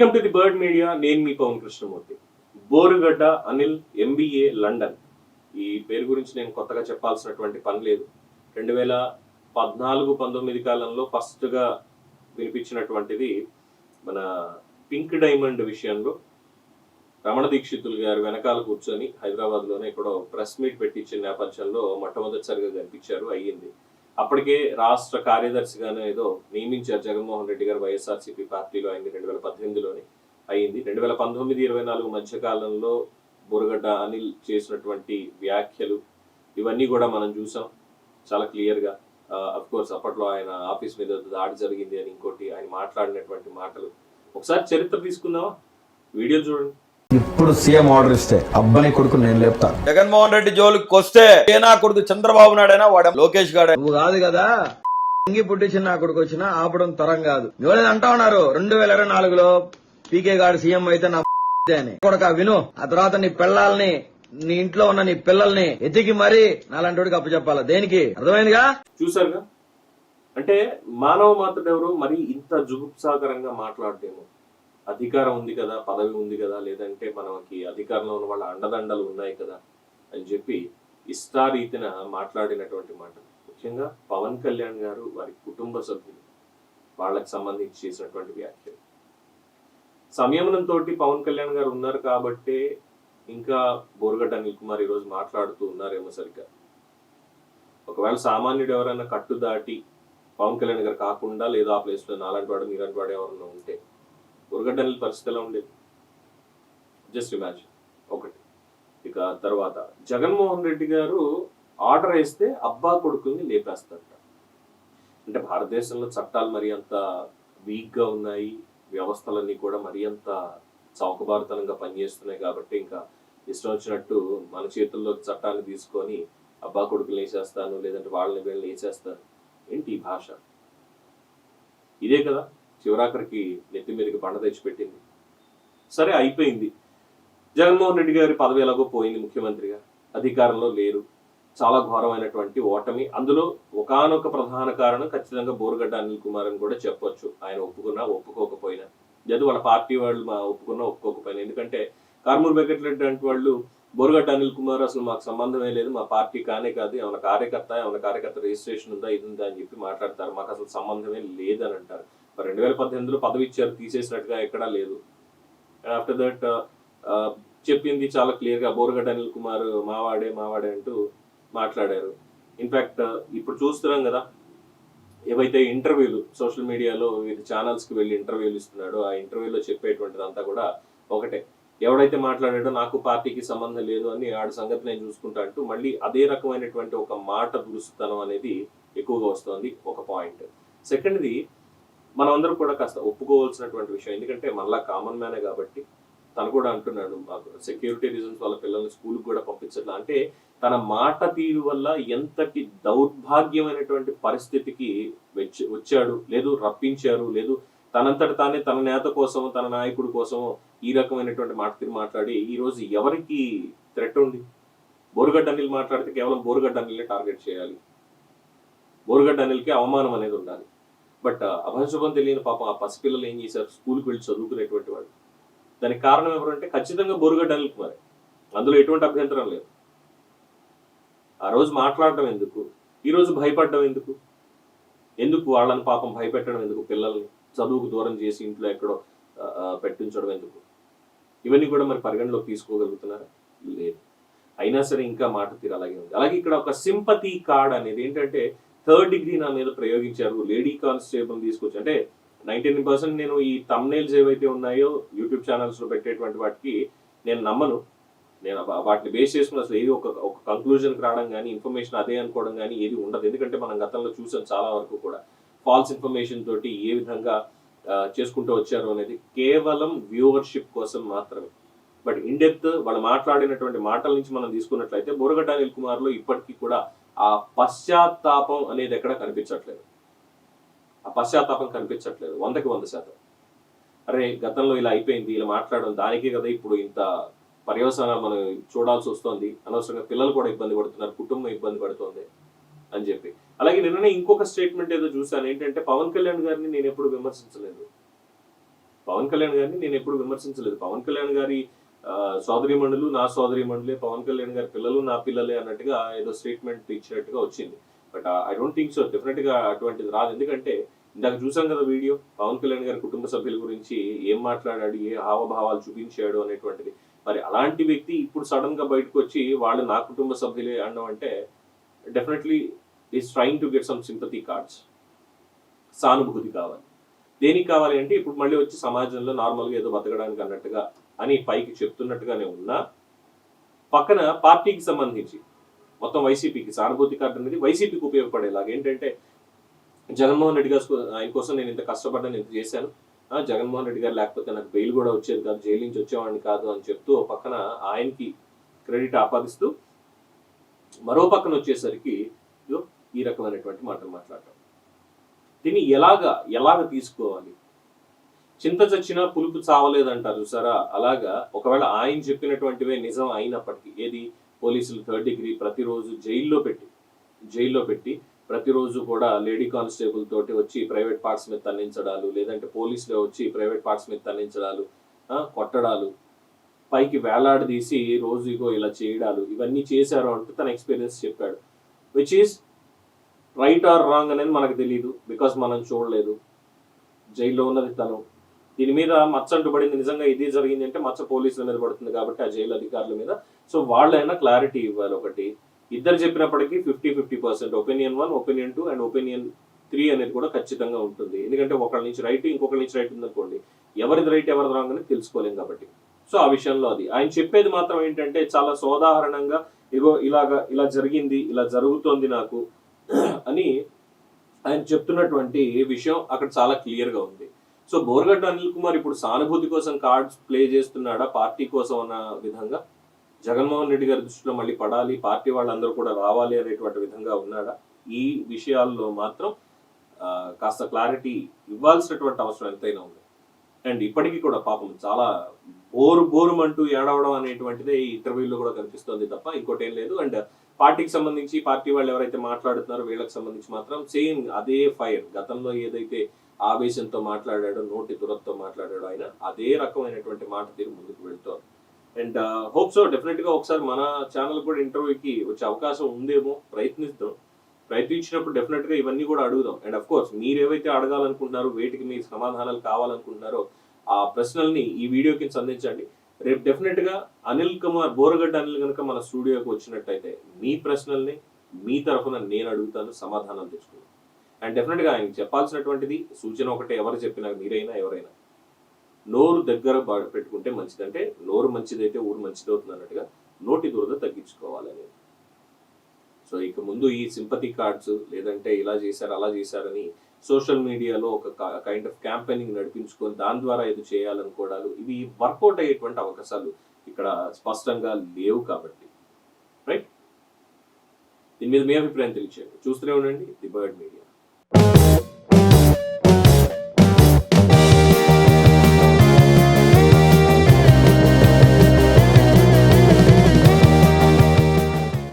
Welcome to the bird media నేను మీ Pavan Krishnamurthy. Borugadda Anil MBA London ఈ పేరు గురించి నేను కొత్తగా చెప్పాల్సినటువంటి పని లేదు. రెండు వేల పద్నాలుగు పంతొమ్మిది కాలంలో ఫస్ట్గా వినిపించినటువంటిది మన పింక్ డైమండ్ విషయంలో రమణ దీక్షితులు గారు వెనకాల కూర్చొని హైదరాబాద్లోనే ఇక్కడ ప్రెస్ మీట్ పెట్టించిన నేపథ్యంలో మొట్టమొదటిసారిగా కనిపించారు అయ్యింది. అప్పటికే రాష్ట్ర కార్యదర్శిగానే ఏదో నియమించారు జగన్మోహన్ రెడ్డి గారు వైఎస్ఆర్సీపీ పార్టీలో అయింది రెండు వేల పద్దెనిమిదిలోనే అయింది. రెండు వేల పంతొమ్మిది ఇరవై నాలుగు మధ్యకాలంలో బురగడ్డ అనిల్ చేసినటువంటి వ్యాఖ్యలు ఇవన్నీ కూడా మనం చూసాం. చాలా క్లియర్గా అఫ్ కోర్స్ అప్పట్లో ఆయన ఆఫీస్ మీద దాడి జరిగింది అని ఇంకోటి ఆయన మాట్లాడినటువంటి మాటలు. ఒకసారి చరిత్ర తీసుకుందామా? వీడియో చూడండి. ఇప్పుడు సీఎం ఆర్డర్ ఇస్తే అబ్బాయి కొడుకు నేను లేపుతా. జగన్మోహన్ రెడ్డి జోలికి వస్తే ఏ నా కొడుకు చంద్రబాబు నాయుడైనా వాడు లోకేష్ గాడే. నువ్వు కాదు కదా. ఇంగి పుట్టించిన నా కొడుకు వచ్చినా ఆపడం తరం కాదు. ఎవరైనా అంటా ఉన్నారు? రెండు వేల ఇరవై నాలుగులో పీకే గారు సీఎం అయితే నా అని. కొడక విను. ఆ తర్వాత నీ పిల్లల్ని నీ ఇంట్లో ఉన్న నీ పిల్లల్ని ఎతికి మరీ నాలంటి అప్పచెప్పాలా దేనికి? అర్థమైందిగా? చూసారుగా అంటే మానవ మాతడు ఎవరు? మరి ఇంత జుగుప్సాకరంగా మాట్లాడటేమో అధికారం ఉంది కదా పదవి ఉంది కదా లేదంటే మనకి అధికారంలో ఉన్న వాళ్ళ అండదండలు ఉన్నాయి కదా అని చెప్పి ఇష్టారీతిన మాట్లాడినటువంటి మాటలు ముఖ్యంగా పవన్ కళ్యాణ్ గారు వారి కుటుంబ సభ్యులు వాళ్ళకి సంబంధించి చేసినటువంటి వ్యాఖ్యలు. సంయమనంతో పవన్ కళ్యాణ్ గారు ఉన్నారు కాబట్టే ఇంకా బోరగడ్డ అనిల్ కుమార్ ఈరోజు మాట్లాడుతూ ఉన్నారేమో సరిగ్గా. ఒకవేళ సామాన్యుడు ఎవరైనా కట్టు దాటి పవన్ కళ్యాణ్ గారు కాకుండా లేదా ఆ ప్లేస్లో నాలాంటి వాడు మీలాంటి వాడు ఎవరైనా ఉంటే ఉరగడ్డల పరిస్థితి ఎలా ఉండేది. జస్ట్ ఇమాజిన్ ఒకటి. ఇక తర్వాత జగన్మోహన్ రెడ్డి గారు ఆర్డర్ వేస్తే అబ్బా కొడుకుని లేపేస్తారట. అంటే భారతదేశంలో చట్టాలు మరి అంత వీక్గా ఉన్నాయి. వ్యవస్థలన్నీ కూడా మరి అంత చౌకబారుతనంగా పనిచేస్తున్నాయి కాబట్టి ఇంకా ఇష్టం వచ్చినట్టు మన చేతుల్లో చట్టాన్ని తీసుకొని అబ్బా కొడుకులు వేసేస్తాను లేదంటే వాళ్ళని వీళ్ళని వేసేస్తాను ఏంటి ఈ భాష? ఇదే కదా. చివరాఖరికి నెత్తి మీదకి బండ తెచ్చిపెట్టింది. సరే అయిపోయింది. జగన్మోహన్ రెడ్డి గారి పదవి ఎలాగో పోయింది ముఖ్యమంత్రిగా. అధికారంలో లేరు. చాలా ఘోరమైనటువంటి ఓటమి. అందులో ఒకానొక ప్రధాన కారణం ఖచ్చితంగా బోరుగడ్డ అనిల్ కుమార్ అని కూడా చెప్పొచ్చు. ఆయన ఒప్పుకున్నా ఒప్పుకోకపోయినా. లేదు వాళ్ళ పార్టీ వాళ్ళు మా ఒప్పుకున్నా ఒప్పుకోకపోయినా. ఎందుకంటే కార్మూర్ వెంకటరెడ్డి అంటే వాళ్ళు బోరుగడ్డ అనిల్ కుమార్ అసలు మాకు సంబంధమే లేదు. మా పార్టీ కానే కాదు. ఏమైనా కార్యకర్త ఏమైనా కార్యకర్త రిజిస్ట్రేషన్ ఉందా ఇది ఉందా అని చెప్పి మాట్లాడతారు. మాకు అసలు సంబంధమే లేదని అంటారు రెండు వేల పద్దెనిమిదిలో పదవి ఇచ్చారు తీసేసినట్టుగా ఎక్కడా లేదు. ఆఫ్టర్ దట్ uh, uh, చెప్పింది చాలా క్లియర్గా బోరగడ్డ అనిల్ కుమార్ మావాడే మావాడే అంటూ మాట్లాడారు. ఇన్ఫాక్ట్ uh, ఇప్పుడు చూస్తున్నాం కదా ఏవైతే ఇంటర్వ్యూలు సోషల్ మీడియాలో వివిధ ఛానల్స్కి వెళ్ళి ఇంటర్వ్యూలు ఇస్తున్నాడో ఆ ఇంటర్వ్యూలో చెప్పేటువంటిదంతా కూడా ఒకటే. ఎవడైతే మాట్లాడాడో నాకు పార్టీకి సంబంధం లేదు అని ఆడి సంగతి నేను చూసుకుంటా అంటూ మళ్ళీ అదే రకమైనటువంటి ఒక మాట దురుస్తుతనం అనేది ఎక్కువగా వస్తుంది ఒక పాయింట్. సెకండ్ది మనం కూడా కాస్త ఒప్పుకోవాల్సినటువంటి విషయం. ఎందుకంటే మళ్ళా కామన్ మ్యానే కాబట్టి తను కూడా అంటున్నాడు సెక్యూరిటీ రీజన్స్ వాళ్ళ పిల్లల్ని స్కూల్కి కూడా పంపించట్లా. అంటే తన మాట తీరు వల్ల ఎంతటి దౌర్భాగ్యమైనటువంటి పరిస్థితికి వచ్చి వచ్చాడు లేదు రప్పించారు లేదు తనంతట తానే తన నేత కోసం తన నాయకుడి కోసం ఈ రకమైనటువంటి మాట తీరు మాట్లాడి ఈ రోజు ఎవరికి థ్రెట్ ఉంది? బోరుగడ్డ అనిల్ మాట్లాడితే కేవలం బోరుగడ్డ అనిల్ని టార్గెట్ చేయాలి. బోరుగడ్డ అనిల్కి అవమానం అనేది ఉండాలి. బట్ అభశుభం తెలియని పాపం ఆ పసిపిల్లలు ఏం చేశారు? స్కూల్కి వెళ్ళి చదువుకునేటువంటి వాళ్ళు. దానికి కారణం ఎవరంటే ఖచ్చితంగా బోరుగడ్డ అనిల్ కుమార్. అందులో ఎటువంటి అభ్యంతరం లేదు. ఆ రోజు మాట్లాడటం ఎందుకు? ఈ రోజు భయపడడం ఎందుకు? ఎందుకు వాళ్ళని పాపం భయపెట్టడం ఎందుకు పిల్లల్ని? చదువుకు దూరం చేసి ఇంట్లో ఎక్కడో పెట్టించడం ఎందుకు? ఇవన్నీ కూడా మరి పరిగణలోకి తీసుకోగలుగుతున్నారా? లేదు. అయినా సరే ఇంకా మాట తీరు అలాగే ఉంది. అలాగే ఇక్కడ ఒక సింపతి కార్డ్ అనేది ఏంటంటే థర్డ్ డిగ్రీ నా మీద ప్రయోగించారు. లేడీ కానిస్టేబుల్ తీసుకొచ్చి అంటే నైన్టీన్ పర్సెంట్ నేను ఈ తమ్నేల్స్ ఏవైతే ఉన్నాయో యూట్యూబ్ ఛానల్స్లో పెట్టేటువంటి వాటికి నేను నమ్మను. నేను వాటిని బేస్ చేసుకుని అసలు ఏది ఒక ఒక కంక్లూజన్కి రావడం కానీ ఇన్ఫర్మేషన్ అదే అనుకోవడం కానీ ఏది ఉండదు. ఎందుకంటే మనం గతంలో చూసాం చాలా వరకు కూడా. ఫాల్స్ ఇన్ఫర్మేషన్ తోటి ఏ విధంగా చేసుకుంటూ వచ్చారు అనేది కేవలం వ్యూవర్షిప్ కోసం మాత్రమే. బట్ ఇన్ డెప్త్ వాళ్ళు మాట్లాడినటువంటి మాటల నుంచి మనం తీసుకున్నట్లయితే బుర్రగడ్డ అనిల్ కుమార్లో ఇప్పటికీ కూడా ఆ పశ్చాత్తాపం అనేది ఎక్కడ కనిపించట్లేదు. ఆ పశ్చాత్తాపం కనిపించట్లేదు. వందకి వంద శాతం. అరే గతంలో ఇలా అయిపోయింది ఇలా మాట్లాడడం దానికే కదా ఇప్పుడు ఇంత పర్యవసానాలు మనం చూడాల్సి వస్తుంది. అనవసరంగా పిల్లలు కూడా ఇబ్బంది పడుతున్నారు కుటుంబం ఇబ్బంది పడుతుంది అని చెప్పి. అలాగే నిన్ననే ఇంకొక స్టేట్మెంట్ ఏదో చూసాను ఏంటంటే పవన్ కళ్యాణ్ గారిని నేను ఎప్పుడు విమర్శించలేదు. పవన్ కళ్యాణ్ గారిని నేను ఎప్పుడు విమర్శించలేదు. పవన్ కళ్యాణ్ గారి సోదరిమణులు నా సోదరిమణులే పవన్ కళ్యాణ్ గారి పిల్లలు నా పిల్లలే అన్నట్టుగా ఏదో స్టేట్మెంట్ ఇచ్చినట్టుగా వచ్చింది. But I don't think so డెఫినెట్గా అటువంటిది రాదు. ఎందుకంటే ఇందాక చూసాం కదా వీడియో పవన్ కళ్యాణ్ గారి కుటుంబ సభ్యుల గురించి ఏం మాట్లాడాడు ఏ హావభావాలు చూపించాడు అనేటువంటిది. మరి అలాంటి వ్యక్తి ఇప్పుడు సడన్గా బయటకు వచ్చి వాళ్ళు నా కుటుంబ సభ్యులే అనడం అంటే definitely is trying to get some sympathy cards సానుభూతి కావాలి. దేనికి కావాలి అంటే ఇప్పుడు మళ్ళీ వచ్చి సమాజంలో నార్మల్గా ఏదో బతకడానికి అన్నట్టుగా అని పైకి చెప్తున్నట్టుగానే ఉన్నా పక్కన పార్టీకి సంబంధించి మొత్తం వైసీపీకి సానుభూతి కార్డు అనేది వైసీపీకి ఉపయోగపడేలాగా. ఏంటంటే జగన్మోహన్ రెడ్డి గారు ఆయన కోసం నేను ఇంత కష్టపడ్డాను ఇంత చేశాను. జగన్మోహన్ రెడ్డి గారు లేకపోతే నాకు బెయిల్ కూడా వచ్చేది కాదు జైలు నుంచి వచ్చేవాడిని కాదు అని చెప్తూ పక్కన ఆయనకి క్రెడిట్ ఆపాదిస్తూ మరో పక్కన వచ్చేసరికి ఈ రకమైనటువంటి మాటలు మాట్లాడటం. దీన్ని ఎలాగా ఎలాగ తీసుకోవాలి? చింత చచ్చినా పులుపు చావలేదంటారు చూసారా అలాగా? ఒకవేళ ఆయన చెప్పినటువంటివే నిజం అయినప్పటికీ ఏది? పోలీసులు థర్డ్ డిగ్రీ ప్రతిరోజు జైల్లో పెట్టి జైల్లో పెట్టి ప్రతిరోజు కూడా లేడీ కానిస్టేబుల్ తోటి వచ్చి ప్రైవేట్ పార్ట్స్ మీద తన్నించడాలు లేదంటే పోలీసులే వచ్చి ప్రైవేట్ పార్ట్స్ మీద తన్నించడాలు కొట్టడాలు పైకి వేలాడదీసి రోజు ఇగో ఇలా చేయడాలు ఇవన్నీ చేశారు అంటూ తన ఎక్స్పీరియన్స్ చెప్పాడు. Which is right or wrong అనేది మనకు తెలియదు బికాస్ మనం చూడలేదు. జైల్లో ఉన్నది తను దీని మీద మచ్చ అంటుబడింది. నిజంగా ఇది జరిగింది అంటే మచ్చ పోలీసుల మీద పడుతుంది కాబట్టి ఆ జైలు అధికారుల మీద. సో వాళ్ళైనా క్లారిటీ ఇవ్వాలి ఒకటి. ఇద్దరు చెప్పినప్పటికీ fifty fifty percent opinion one opinion two and opinion three అనేది కూడా ఖచ్చితంగా ఉంటుంది. ఎందుకంటే ఒకళ్ళ నుంచి రైట్ ఇంకొకరి నుంచి రైట్ ఉందనుకోండి ఎవరిది రైట్ ఎవరిది రాంగ్ అని తెలుసుకోలేం కాబట్టి. సో ఆ విషయంలో అది. ఆయన చెప్పేది మాత్రం ఏంటంటే చాలా సోదాహరణంగా ఇగో ఇలాగా ఇలా జరిగింది ఇలా జరుగుతోంది నాకు అని ఆయన చెప్తున్నటువంటి విషయం అక్కడ చాలా క్లియర్గా ఉంది. సో బోర్గడ్డ అనిల్ కుమార్ ఇప్పుడు సానుభూతి కోసం కార్డ్స్ ప్లే చేస్తున్నాడా? పార్టీ కోసం అన్న విధంగా? జగన్మోహన్ రెడ్డి గారి దృష్టిలో మళ్ళీ పడాలి పార్టీ వాళ్ళందరూ కూడా రావాలి అనేటువంటి విధంగా ఉన్నాడా? ఈ విషయాల్లో మాత్రం కాస్త క్లారిటీ ఇవ్వాల్సినటువంటి అవసరం ఎంతైనా ఉంది. అండ్ ఇప్పటికీ కూడా పాపం చాలా బోరు బోరుమంటూ ఏడవడం అనేటువంటిదే ఈ ఇంటర్వ్యూలో కూడా కనిపిస్తోంది తప్ప ఇంకోటి ఏం లేదు. అండ్ పార్టీకి సంబంధించి పార్టీ వాళ్ళు ఎవరైతే మాట్లాడుతున్నారో వీళ్ళకి సంబంధించి మాత్రం సేమ్ అదే ఫైర్. గతంలో ఏదైతే ఆవేశంతో మాట్లాడాడు నోటి దురతో మాట్లాడాడు ఆయన. అదే రకమైనటువంటి మాట తీరు ముందుకు వెళ్తారు అండ్ హోప్ సో డెఫినెట్గా ఒకసారి మన ఛానల్ కూడా ఇంటర్వ్యూకి వచ్చే అవకాశం ఉందేమో ప్రయత్నిద్దాం. ప్రయత్నించినప్పుడు డెఫినెట్గా ఇవన్నీ కూడా అడుగుదాం. అండ్ అఫ్ కోర్స్ మీరు ఏవైతే అడగాలనుకుంటున్నారో వేటికి మీ సమాధానాలు కావాలనుకుంటున్నారో ఆ ప్రశ్నల్ని ఈ వీడియో కింద సంధించండి. రేపు డెఫినెట్గా అనిల్ కుమార్ బోరగడ్డ అనిల్ కనుక మన స్టూడియోకి వచ్చినట్టయితే మీ ప్రశ్నల్ని మీ తరఫున నేను అడుగుతాను సమాధానం తెచ్చుకుంటాను. అండ్ డెఫినెట్గా ఆయన చెప్పాల్సినటువంటిది సూచన ఒకటే ఎవరు చెప్పినా మీరైనా ఎవరైనా. నోరు దగ్గర పెట్టుకుంటే మంచిదంటే నోరు మంచిదైతే ఊరు మంచిది అవుతుంది అన్నట్టుగా నోటి దురద తగ్గించుకోవాలని సో ఇక ముందు ఈ సింపతి కార్డ్స్ లేదంటే ఇలా చేశారు అలా చేశారని సోషల్ మీడియాలో ఒక కైండ్ ఆఫ్ క్యాంపెయినింగ్ నడిపించుకొని దాని ద్వారా ఏదో చేయాలనుకోవడాలు ఇవి వర్కౌట్ అయ్యేటువంటి అవకాశాలు ఇక్కడ స్పష్టంగా లేవు కాబట్టి. రైట్? దీని మీద మీ అభిప్రాయం తెలియచేయండి. చూస్తూనే ఉండండి. The bird media.